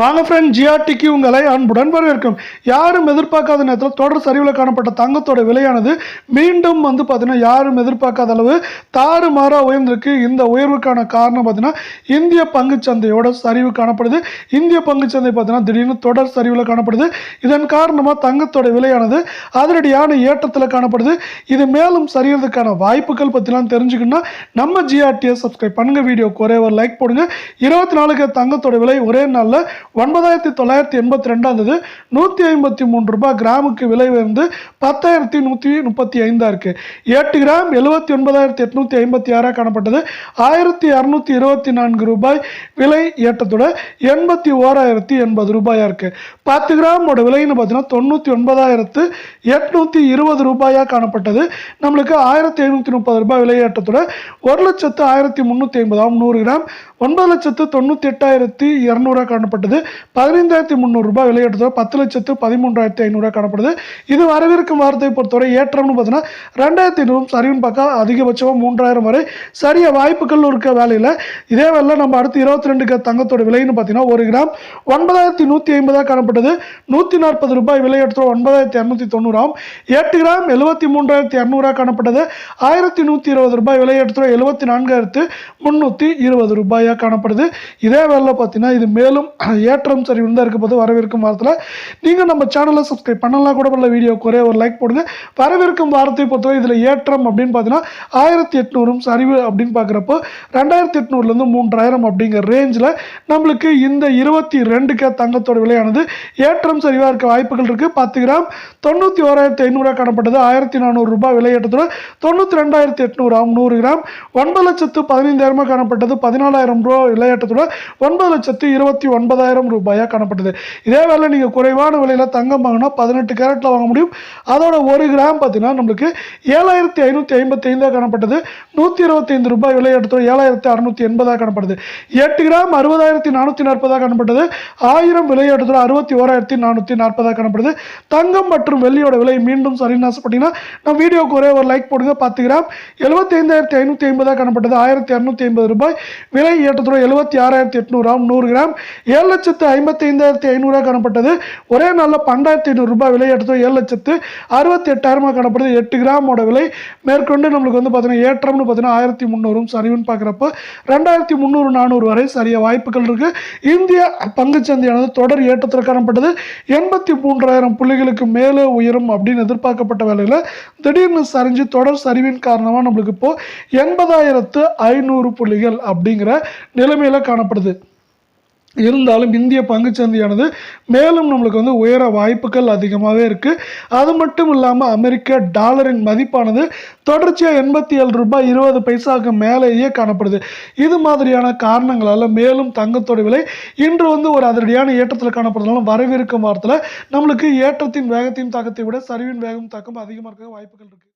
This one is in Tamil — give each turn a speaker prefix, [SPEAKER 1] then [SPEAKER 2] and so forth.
[SPEAKER 1] வாங்க ஃப்ரெண்ட் ஜிஆர்டிக்கு உங்களை அன்புடன் வரவேற்கும். யாரும் எதிர்பார்க்காத நேரத்தில் தொடர் சரிவில் காணப்பட்ட தங்கத்தோட விலையானது மீண்டும் வந்து பார்த்தீங்கன்னா யாரும் எதிர்பார்க்காத அளவு தாறுமாறாக உயர்ந்திருக்கு. இந்த உயர்வுக்கான காரணம் பார்த்தீங்கன்னா இந்திய பங்குச்சந்தையோட சரிவு காணப்படுது. இந்திய பங்குச்சந்தை பார்த்தீங்கன்னா திடீர்னு தொடர் சரிவில் காணப்படுது. இதன் காரணமாக தங்கத்தோட விலையானது அதிரடியான ஏற்றத்தில் காணப்படுது. இது மேலும் சரியறதுக்கான வாய்ப்புகள் பற்றிலாம் தெரிஞ்சுக்கணும்னா நம்ம ஜிஆர்டியை சப்ஸ்கிரைப் பண்ணுங்க. வீடியோக்கு ஒரே ஒரு லைக் போடுங்க. இருபத்தி நாலுக்கு தங்கத்தோட விலை ஒரே நாளில் ஒன்பதாயிரத்தி தொள்ளாயிரத்தி எண்பத்தி ரெண்டாம் தேதி நூற்றி ஐம்பத்தி மூணு ரூபாய் கிராமுக்கு விலை வந்து பத்தாயிரத்தி நூற்றி முப்பத்தி ஐந்தாக இருக்குது எட்டு கிராம் எழுபத்தி ஒன்பதாயிரத்தி எட்நூற்றி ஐம்பத்தி ஆறாக காணப்பட்டது. ஆயிரத்தி இரநூத்தி இருபத்தி நான்கு ரூபாய் விலை ஏற்றத்தோட எண்பத்தி ஓராயிரத்தி எண்பது ரூபாயாக இருக்குது பத்து கிராமோட விலைன்னு பார்த்தீங்கன்னா தொண்ணூற்றி ஒன்பதாயிரத்து எட்நூற்றி இருபது ரூபாயா காணப்பட்டது. நம்மளுக்கு ஆயிரத்தி ஐநூற்றி முப்பது ரூபாய் விலை ஏற்றத்தோட ஒரு லட்சத்து ஆயிரத்தி முந்நூற்றி ஐம்பதாம் நூறு கிராம் ஒன்பது லட்சத்து தொண்ணூற்றி எட்டாயிரத்தி இரநூறாக காணப்பட்டது. பதினைந்தாயிரத்தி முந்நூறு ரூபாய் விலையேற்றத்தோட பத்து லட்சத்து பதிமூன்றாயிரத்தி ஐநூறுரூவா காணப்படுது. இது வரவிருக்கும் வாரத்தை பொறுத்தவரை ஏற்றம்னு பார்த்தீங்கன்னா ரெண்டாயிரத்தி ஐநூறு சரிவுன்னு பார்த்தா அதிகபட்சமாக மூன்றாயிரம் வரை சரிய வாய்ப்புகள் இருக்க வேலையில். இதே வேலை நம்ம அடுத்து இருபத்தி ரெண்டுக்கு தங்கத்தோட விலைன்னு பார்த்தீங்கன்னா ஒரு கிராம் ஒன்பதாயிரத்தி நூற்றி ஐம்பதாக காணப்பட்டது நூற்றி நாற்பது ரூபாய் விலை விலையேற்றத்தோட ஒன்பதாயிரத்தி இரநூத்தி தொண்ணூறாம் எட்டு கிராம் எழுபத்தி மூன்றாயிரத்தி இரநூறா காணப்பட்டது ஆயிரத்தி நூற்றி இருபது ரூபாய் விலையேற்றத்தோட எழுபத்தி நான்காயிரத்து முந்நூற்றி இருபது ரூபாயாக காணப்படுது. இதே வேலை பார்த்தீங்கன்னா இது மேலும் ஏற்றம் சரி இருந்தால் இருக்க போது வரவிருக்கும் வாரத்தில் நீங்கள் நம்ம சேனலை சப்ஸ்கிரைப் பண்ணலாம் கூட பண்ணல வீடியோக்கு ஒரே ஒரு லைக் போடுங்க. வரவிருக்கும் வாரத்தை பொறுத்தவரை இதில் ஏற்றம் அப்படின்னு பார்த்தீங்கன்னா ஆயிரத்தி எட்நூறும் சரிவு அப்படின்னு பார்க்குறப்போ ரெண்டாயிரத்தி எட்நூறுலேருந்து மூன்றாயிரம் அப்படிங்கிற ரேஞ்சில் நம்மளுக்கு இந்த இருபத்தி ரெண்டுக்கு தங்கத்தோட விலையானது ஏற்றம் சரிவாக இருக்க வாய்ப்புகள் இருக்குது பத்து கிராம் தொண்ணூற்றி ஓராயிரத்தி ஐநூறுரூவா காணப்பட்டது. ஆயிரத்தி நானூறு ரூபாய் விலையேற்றத்தோட தொண்ணூற்றி ரெண்டாயிரத்தி எட்நூறாம் நூறு கிராம். ஒன்பது லட்சத்து பதினைந்தாயிரமாக காணப்பட்டது. பதினாலாயிரம் ரூபா விலையேற்றத்தோட ஒன்பது லட்சத்து இருபத்தி ஒன்பதாயிரம் ரூபாயாக காணப்பட்டது. இதே வேலை நீங்கள் குறைவான விலையில் தங்கம் வாங்கினா பதினெட்டு கேரட்டில் வாங்க முடியும். அதோட ஒரு கிராம் பார்த்தீங்கன்னா நம்மளுக்கு ஏழாயிரத்தி ஐநூற்றி ஐம்பத்தி ஐந்தாக காணப்பட்டது. நூற்றி இருபத்தைந்து ரூபாய் விலை எடுத்தோம். ஏழாயிரத்தி அறுநூற்றி எண்பதாக காணப்படுது. எட்டு கிராம் அறுபதாயிரத்தி நானூற்றி நாற்பதாக காணப்பட்டது. ஆயிரம் விலை எடுத்தோம். அறுபத்தி ஓராயிரத்தி நானூற்றி நாற்பதாக காணப்படுது. தங்கம் மற்றும் வெள்ளியோட விலை மீண்டும் சரின்னு ஆசைப்பட்டீங்கன்னா நம்ம வீடியோக்கு ஒரே ஒரு லைக் போடுங்க. பத்து கிராம் எழுபத்தி ஐந்தாயிரத்தி ஐநூற்றி ஐம்பதாக காணப்பட்டது. ஆயிரத்தி இரநூத்தி ஐம்பது ரூபாய். விலை ஏற்றத்தோட எழுபத்தி ஆறாயிரத்தி எட்நூறாம் நூறு கிராம். ஏழு லட்சத்து ஐம்பத்தி ஐந்தாயிரத்தி ஐநூறுரூவா காணப்பட்டது. ஒரே நாளில் பன்னெண்டாயிரத்தி ஐநூறு ரூபாய் விலை எடுத்தோம். ஏழு லட்சத்து அறுபத்தி எட்டாயிரமாக காணப்படுது. எட்டு கிராமோட விலை. மேற்கொண்டு நம்மளுக்கு வந்து பார்த்தீங்கன்னா ஏற்றம்னு பார்த்தீங்கன்னா ஆயிரத்தி முந்நூறும் சரிவுன்னு பார்க்குறப்போ ரெண்டாயிரத்தி முந்நூறு நானூறு வரை சரிய வாய்ப்புகள் இருக்குது இந்திய பங்குச்சந்தையானது தொடர் ஏற்றத்தில் காணப்பட்டது. எண்பத்தி மூன்றாயிரம் புள்ளிகளுக்கு மேலே உயரும் அப்படின்னு எதிர்பார்க்கப்பட்ட வேலையில் திடீர்னு சரிஞ்சு தொடர் சரிவின் காரணமாக நம்மளுக்கு இப்போது எண்பதாயிரத்து ஐநூறு புள்ளிகள் அப்படிங்கிற நிலைமையில் காணப்படுது. இருந்தாலும் இந்திய பங்குச்சந்தையானது மேலும் நம்மளுக்கு வந்து உயர வாய்ப்புகள் அதிகமாகவே இருக்குது அது மட்டும் இல்லாமல் அமெரிக்க டாலரின் மதிப்பானது தொடர்ச்சியாக எண்பத்தி ஏழு ரூபாய் இருபது பைசாவுக்கு மேலேயே காணப்படுது. இது மாதிரியான காரணங்களால் மேலும் தங்கத்தோட விலை இன்று வந்து ஒரு அதிரடியான ஏற்றத்தில் காணப்படுறதுனால வரவிருக்கும் வாரத்தில் நம்மளுக்கு ஏற்றத்தின் வேகத்தின் தாக்கத்தை விட சரிவின் வேகம் தாக்கம் அதிகமாக இருக்க வாய்ப்புகள் இருக்குது